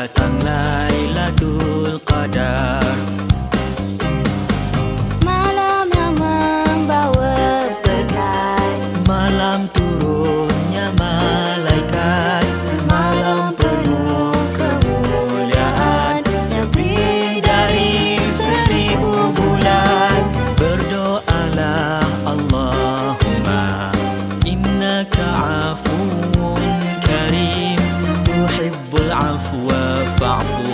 datang Lailatul Qadar. Malam yang membawa berkat. Malam turun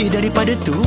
Lebih daripada tu,